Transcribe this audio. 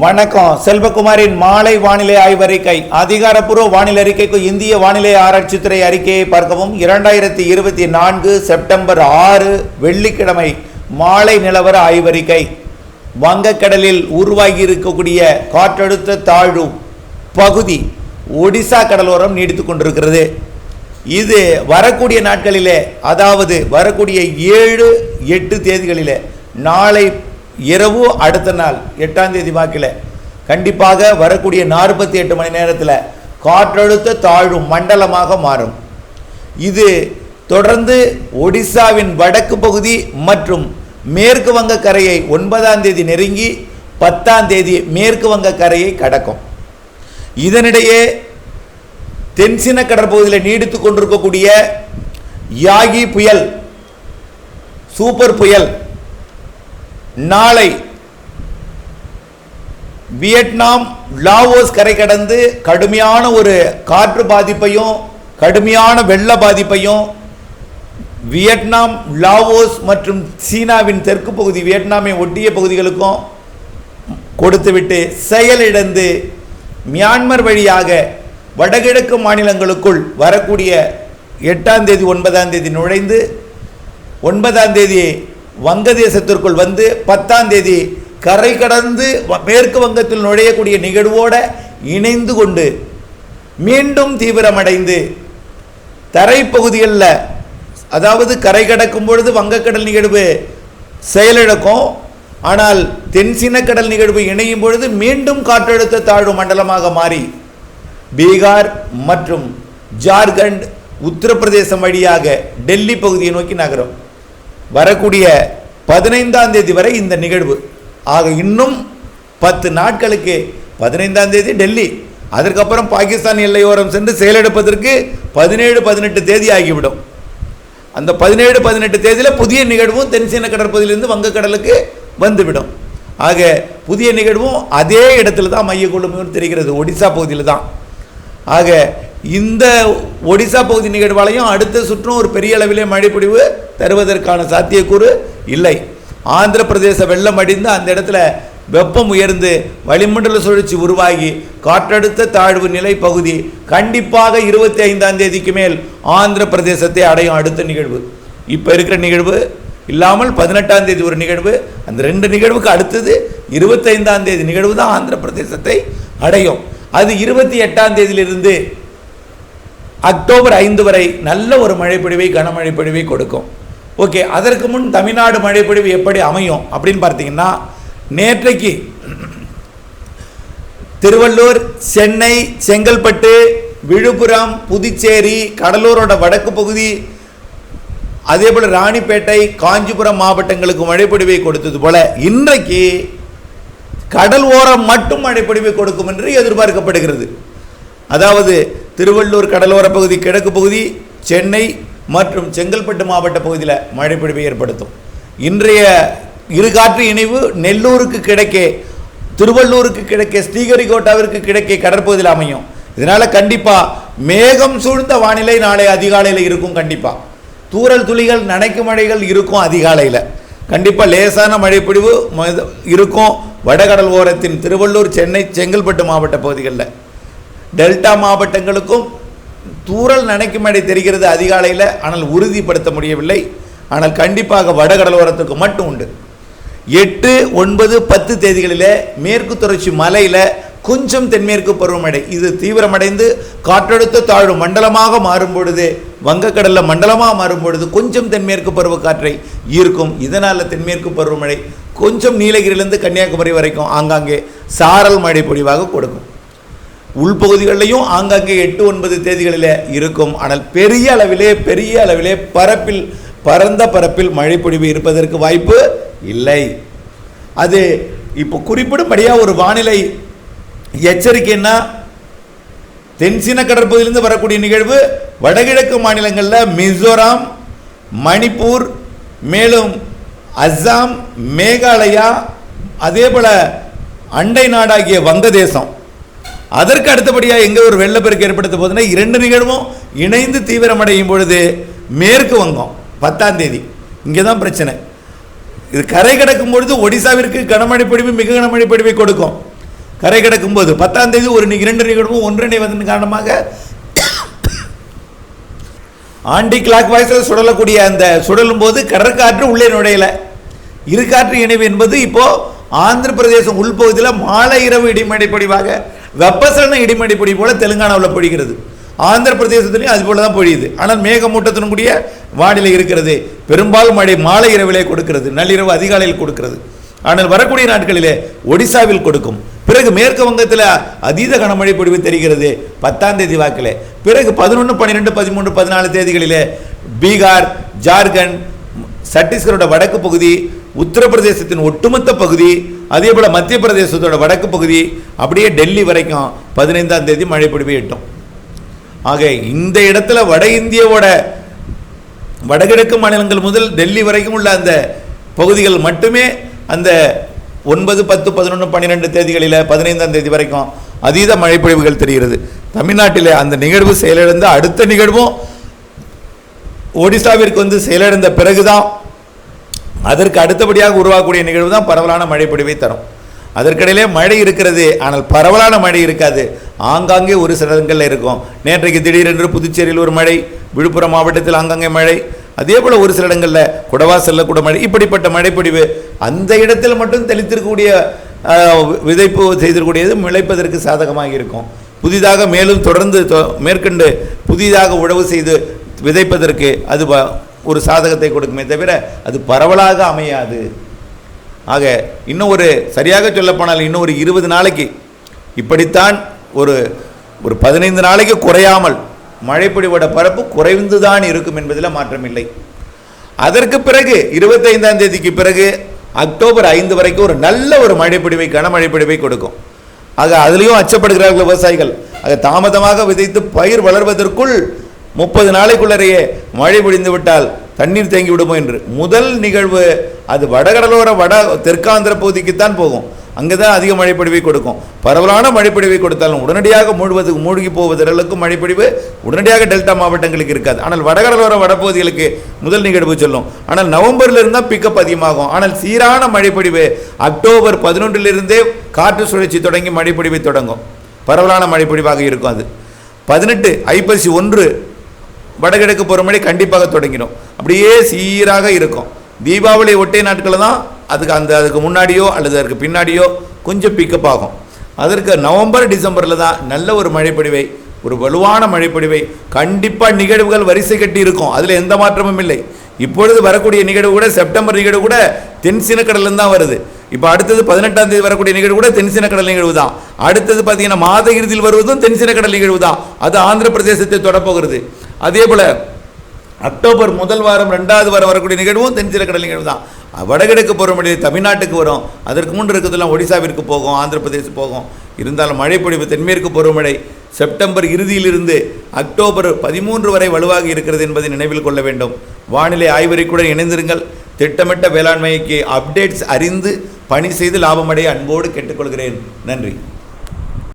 வணக்கம். செல்வகுமாரின் மாலை வானிலை ஆய்வறிக்கை. அதிகாரப்பூர்வ வானிலை அறிக்கைக்கு இந்திய வானிலை ஆராய்ச்சித்துறை அறிக்கையை பார்க்கவும். இரண்டாயிரத்தி இருபத்தி நான்கு செப்டம்பர் ஆறு வெள்ளிக்கிழமை மாலை நிலவர ஆய்வறிக்கை. வங்கக்கடலில் உருவாகி இருக்கக்கூடிய காற்றழுத்த தாழ்வு பகுதி ஒடிசா கடலோரம் நீடித்து கொண்டிருக்கிறது. இது வரக்கூடிய நாட்களிலே அதாவது வரக்கூடிய ஏழு எட்டு தேதிகளிலே நாளை இரவு அடுத்த நாள் எட்டாம் தேதி வாக்கில். கண்டிப்பாக வரக்கூடிய நாற்பத்தி எட்டு மணி நேரத்தில் காற்றழுத்த தாழ்வு மண்டலமாக மாறும். இது தொடர்ந்து ஒடிசாவின் வடக்கு பகுதி மற்றும் மேற்கு வங்க கரையை ஒன்பதாம் தேதி நெருங்கி பத்தாம் தேதி மேற்கு வங்க கரையை கடக்கும். இதனிடையே தென்சின கடற்பகுதியில் நீடித்து கொண்டிருக்கக்கூடிய யாகி புயல் சூப்பர் புயல் நாளை வியட்நாம் லாவோஸ் கரை கடந்து கடுமையான ஒரு காற்று பாதிப்பையும் கடுமையான வெள்ள பாதிப்பையும் வியட்நாம் லாவோஸ் மற்றும் சீனாவின் தெற்கு பகுதி வியட்நாமை ஒட்டிய பகுதிகளுக்கும் கொடுத்துவிட்டு செயலிழந்து மியான்மர் வழியாக வடகிழக்கு மாநிலங்களுக்குள் வரக்கூடிய எட்டாம் தேதி ஒன்பதாம் தேதி நுழைந்து ஒன்பதாம் தேதி வங்கதேசத்திற்குள் வந்து பத்தாம் தேதி கரை கடந்து வ- மேற்கு வங்கத்தில் நுழையக்கூடிய நிகழ்வோட இணைந்து கொண்டு மீண்டும் தீவிரமடைந்து தரைப்பகுதிகளில் அதாவது கரை கடக்கும் பொழுது வங்கக்கடல் நிகழ்வு செயலிழக்கும். ஆனால் தென்சினக்கடல் நிகழ்வு இணையும் பொழுது மீண்டும் காற்றழுத்த தாழ்வு மண்டலமாக மாறி பீகார் மற்றும் ஜார்க்கண்ட் உத்தரப்பிரதேசம் வழியாக டெல்லி பகுதியை நோக்கி நகரும். வரக்கூடிய பதினைந்தாம் தேதி வரை இந்த நிகழ்வு. ஆக இன்னும் பத்து நாட்களுக்கு பதினைந்தாம் தேதி டெல்லி அதற்கப்புறம் பாகிஸ்தான் எல்லையோரம் சென்று செயலெடுப்பதற்கு பதினேழு பதினெட்டு தேதி ஆகிவிடும். அந்த பதினேழு பதினெட்டு தேதியில் புதிய நிகழ்வும் தென்சீன கடற்பகுதியிலிருந்து வங்கக்கடலுக்கு வந்துவிடும். ஆக புதிய நிகழ்வும் அதே இடத்துல தான் மைய கொள்ளும் தெரிகிறது ஒடிசா பகுதியில் தான். ஆக இந்த ஒடிசா பகுதி நிகழ்வாலையும் அடுத்த சுற்றும் ஒரு பெரிய அளவிலே மழைப்பொழிவு தருவதற்கான சாத்தியக்கூறு இல்லை. ஆந்திர பிரதேச வெள்ளம் அடிந்து அந்த இடத்துல வெப்பம் உயர்ந்து வளிமண்டல சுழற்சி உருவாகி காற்றழுத்த தாழ்வு நிலை பகுதி கண்டிப்பாக இருபத்தி ஐந்தாம் தேதிக்கு மேல் ஆந்திர பிரதேசத்தை அடையும் அடுத்த நிகழ்வு. இப்போ இருக்கிற நிகழ்வு இல்லாமல் பதினெட்டாம் தேதி ஒரு நிகழ்வு அந்த ரெண்டு நிகழ்வுக்கு அடுத்தது இருபத்தைந்தாம் தேதி நிகழ்வு தான் ஆந்திர பிரதேசத்தை அடையும். அது இருபத்தி எட்டாம் தேதியிலிருந்து அக்டோபர் ஐந்து வரை நல்ல ஒரு மழைப்பொழிவை கனமழைப்பொழிவை கொடுக்கும். ஓகே அதற்கு முன் தமிழ்நாடு மழைப்பொழிவு எப்படி அமையும் அப்படின்னு பார்த்தீங்கன்னா நேற்றைக்கு திருவள்ளூர் சென்னை செங்கல்பட்டு விழுப்புரம் புதுச்சேரி கடலூரோட வடக்கு பகுதி அதே போல் ராணிப்பேட்டை காஞ்சிபுரம் மாவட்டங்களுக்கு மழைப்பொழிவை கொடுத்தது போல இன்றைக்கு கடல் ஓரம் மட்டும் மழைப்பொழிவை கொடுக்கும் என்று எதிர்பார்க்கப்படுகிறது. அதாவது திருவள்ளூர் கடலோர பகுதி கிழக்கு பகுதி சென்னை மற்றும் செங்கல்பட்டு மாவட்ட பகுதியில் மழைப்பொழிவை ஏற்படுத்தும். இன்றைய இரு காற்று இணைவு நெல்லூருக்கு கிடைக்கே திருவள்ளூருக்கு கிடைக்கே ஸ்ரீஹரிகோட்டாவிற்கு கிடைக்கே கடற்பகுதியில் அமையும். இதனால் கண்டிப்பாக மேகம் சூழ்ந்த வானிலை நாளை அதிகாலையில் இருக்கும் கண்டிப்பாக தூரல் துளிகள் நனைக்கும் மழைகள் இருக்கும் அதிகாலையில். கண்டிப்பாக லேசான மழைப்பிடிவு இருக்கும் வடகடல் ஓரத்தின் திருவள்ளூர் சென்னை செங்கல்பட்டு மாவட்ட பகுதிகளில். டெல்டா மாவட்டங்களுக்கும் தூரல் நனைக்கும் மழை தெரிகிறது அதிகாலையில் ஆனால் உறுதிப்படுத்த முடியவில்லை. ஆனால் கண்டிப்பாக வடகடலோரத்துக்கு மட்டும் உண்டு. எட்டு ஒன்பது பத்து தேதிகளில் மேற்கு தொடர்ச்சி மலையில் கொஞ்சம் தென்மேற்கு பருவமழை. இது தீவிரமடைந்து காற்றழுத்த தாழ்வு மண்டலமாக மாறும் பொழுது வங்கக்கடலில் மண்டலமாக மாறும் பொழுது கொஞ்சம் தென்மேற்கு பருவக்காற்றை ஈர்க்கும். இதனால் தென்மேற்கு பருவமழை கொஞ்சம் நீலகிரியிலிருந்து கன்னியாகுமரி வரைக்கும் ஆங்காங்கே சாரல் மழை பொழிவாக கொடுக்கும். உள்பகுதிகளிலையும் ஆங்காங்கே எட்டு ஒன்பது தேதிகளில் இருக்கும். ஆனால் பெரிய அளவிலே பெரிய அளவிலே பரப்பில் பரந்த பரப்பில் மழைப்பொழிவு இருப்பதற்கு வாய்ப்பு இல்லை. அது இப்போ குறிப்பிடும்படியாக ஒரு வானிலை எச்சரிக்கைன்னா தென்சீன கடற்பகுதியிலிருந்து வரக்கூடிய நிகழ்வு வடகிழக்கு மாநிலங்களில் மிசோராம் மணிப்பூர் மேலும் அஸ்ஸாம் மேகாலயா அதே போல் அண்டை நாடாகிய வங்கதேசம் அதற்கு அடுத்தபடியாக எங்கே ஒரு வெள்ளப்பெருக்கு ஏற்படுத்த போதுன்னா இரண்டு நிகழ்வும் இணைந்து தீவிரமடையும் பொழுது மேற்கு வங்கம் பத்தாம் தேதி. இங்கே தான் பிரச்சனை. இது கரை கடக்கும் பொழுது ஒடிசாவிற்கு கனமழை பொழிவு மிக கனமழை பொழிவை கொடுக்கும். கரை கிடக்கும் போது பத்தாம் தேதி ஒரு இரண்டு நிகழ்வும் ஒன்றிணைவதன் காரணமாக ஆண்டி கிளாக் வாய்ஸில் சுடலக்கூடிய அந்த சுடலும் போது கடற்காற்று உள்ளே நுழையலை. இருக்காற்று இணைவு என்பது இப்போது ஆந்திர பிரதேசம் உள்பகுதியில் மாலை இரவு இடிமடை பொடிவாக வெப்பசலன இடிமடி பொடி போல தெலுங்கானாவில் பொழிகிறது. ஆந்திர பிரதேசத்துலையும் அது போல தான் பொழியுது. ஆனால் மேகமூட்டத்தினும் கூடிய வானிலை இருக்கிறது. பெரும்பாலும் மழை மாலை இரவிலே கொடுக்கிறது. நள்ளிரவு அதிகாலையில் கொடுக்கிறது. ஆனால் வரக்கூடிய நாட்களிலே ஒடிசாவில் கொடுக்கும். பிறகு மேற்கு வங்கத்தில் அதீத கனமழை பொழிவு தெரிகிறது. பத்தாம் தேதி வாக்கில். பிறகு பதினொன்று பன்னிரெண்டு பதிமூன்று பதினாலு தேதிகளிலே பீகார் ஜார்க்கண்ட் சத்தீஸ்கரோட வடக்கு பகுதி உத்தரப்பிரதேசத்தின் ஒட்டுமொத்த பகுதி அதே போல் மத்திய பிரதேசத்தோட வடக்கு பகுதி அப்படியே டெல்லி வரைக்கும் பதினைந்தாம் தேதி மழை பொழிவு எட்டும். ஆக இந்த இடத்துல வட இந்தியாவோட வடகிழக்கு மாநிலங்கள் முதல் டெல்லி வரைக்கும் உள்ள அந்த பகுதிகள் மட்டுமே அந்த ஒன்பது பத்து பதினொன்று பன்னிரெண்டு தேதிகளில் பதினைந்தாம் தேதி வரைக்கும் அதீத மழைப்பொழிவுகள் தெரிகிறது. தமிழ்நாட்டில் அந்த நிகழ்வு செயலிழந்த அடுத்த நிகழ்வும் ஒடிசாவிற்கு வந்து செயலிழந்த பிறகுதான் அதற்கு அடுத்தபடியாக உருவாகக்கூடிய நிகழ்வு தான் பரவலான மழைப்பொழிவை தரும். அதற்கிடையிலே மழை இருக்கிறது ஆனால் பரவலான மழை இருக்காது. ஆங்காங்கே ஒரு சில இடங்களில் இருக்கும். நேற்றைக்கு திடீரென்று புதுச்சேரியில் ஒரு மழை விழுப்புரம் மாவட்டத்தில் ஆங்காங்கே மழை அதே போல் ஒரு சில இடங்களில் குடவா செல்லக்கூட மழை இப்படிப்பட்ட மழைப்பொடிவு அந்த இடத்தில் மட்டும் தெளித்திருக்கக்கூடிய விதைப்பு செய்திருக்கூடியது முளைப்பதற்கு சாதகமாக இருக்கும். புதிதாக மேலும் தொடர்ந்து தொ- மேற்கொண்டு புதிதாக உழவு செய்து விதைப்பதற்கு அது ஒரு சாதகத்தை கொடுக்குமே தவிர அது பரவலாக அமையாது. ஆக இன்னும் ஒரு சரியாக சொல்லப்போனால் இன்னும் ஒரு இருபது நாளைக்கு இப்படித்தான் ஒரு ஒரு பதினைந்து நாளைக்கு குறையாமல் மழைப்பொழிவோட பரப்பு குறைந்து தான் இருக்கும் என்பதில் மாற்றமில்லை. அதற்கு பிறகு இருபத்தைந்தாம் தேதிக்கு பிறகு அக்டோபர் ஐந்து வரைக்கும் ஒரு நல்ல ஒரு மழைப்பிடிவை கனமழைப்பிடிவை கொடுக்கும். ஆக அதுலேயும் அச்சப்படுகிறார்கள் விவசாயிகள். ஆக தாமதமாக விதைத்து பயிர் வளர்வதற்குள் முப்பது நாளைக்குள்ளரையே மழை பொழிந்து விட்டால் தண்ணீர் தேங்கி விடுமோ என்று. முதல் நிகழ்வு அது வடகடலோர வட தெற்காந்திர பகுதிக்குத்தான் போகும். அங்கே தான் அதிக மழைப்பொழிவை கொடுக்கும். பரவலான மழைப்பொழிவை கொடுத்தாலும் உடனடியாக மூழ்வது மூழ்கி போவதற்கும் மழைப்பொழிவு உடனடியாக டெல்டா மாவட்டங்களுக்கு இருக்காது. ஆனால் வடகடலோர வடபகுதிகளுக்கு முதல் நிகழ்வு சொல்லும். ஆனால் நவம்பரில் இருந்தால் பிக்கப் அதிகமாகும். ஆனால் சீரான மழைப்பொழிவு அக்டோபர் பதினொன்றிலிருந்தே காற்று சுழற்சி தொடங்கி மழைப்பொழிவை தொடங்கும். பரவலான மழைப்பொழிவாக இருக்கும் அது. பதினெட்டு ஐப்பசி ஒன்று வடகிழக்கு பருவமழை கண்டிப்பாக தொடங்கிடும் அப்படியே சீராக இருக்கும். தீபாவளி ஒட்டை நாட்களில் தான் அதுக்கு அந்த அதுக்கு முன்னாடியோ அல்லது அதற்கு பின்னாடியோ கொஞ்சம் பிக்கப் ஆகும். அதற்கு நவம்பர் டிசம்பரில் தான் நல்ல ஒரு மழைப்பொழிவை ஒரு வலுவான மழைப்பொழிவை கண்டிப்பாக நிகழ்வுகள் வரிசை கட்டி இருக்கும். அதில் எந்த மாற்றமும் இல்லை. இப்பொழுது வரக்கூடிய நிகழ்வு கூட செப்டம்பர் நிகழ்வு கூட தென் கடல்லேருந்து தான் வருது. இப்போ அடுத்தது பதினெட்டாம் தேதி வரக்கூடிய நிகழ்வு கூட தென்சின கடல் நிகழ்வு தான் அடுத்தது பார்த்தீங்கன்னா மாத இறுதியில் வருவதும் தென்சின கடல் நிகழ்வு தான் அது ஆந்திர பிரதேசத்தை தொடப்போகிறது. அதே போல் அக்டோபர் முதல் வாரம் ரெண்டாவது வாரம் வரக்கூடிய நிகழ்வும் தென்சில கடல் நிகழ்வு தான் வடகிழக்கு பருவமழை தமிழ்நாட்டுக்கு வரும். அதற்கு முன் இருக்கிறதெல்லாம் ஒடிசாவிற்கு போகும் ஆந்திர பிரதேசம் போகும். இருந்தாலும் மழைப்பொழிவு தென்மேற்கு பருவமழை செப்டம்பர் இறுதியிலிருந்து அக்டோபர் பதிமூன்று வரை வலுவாக இருக்கிறது என்பதை நினைவில் கொள்ள வேண்டும். வானிலை ஆய்வறிக்குடன் இணைந்திருங்கள். திட்டமிட்ட வேளாண்மைக்கு அப்டேட்ஸ் அறிந்து பணி செய்து லாபமடைய அன்போடு கேட்டுக்கொள்கிறேன். நன்றி.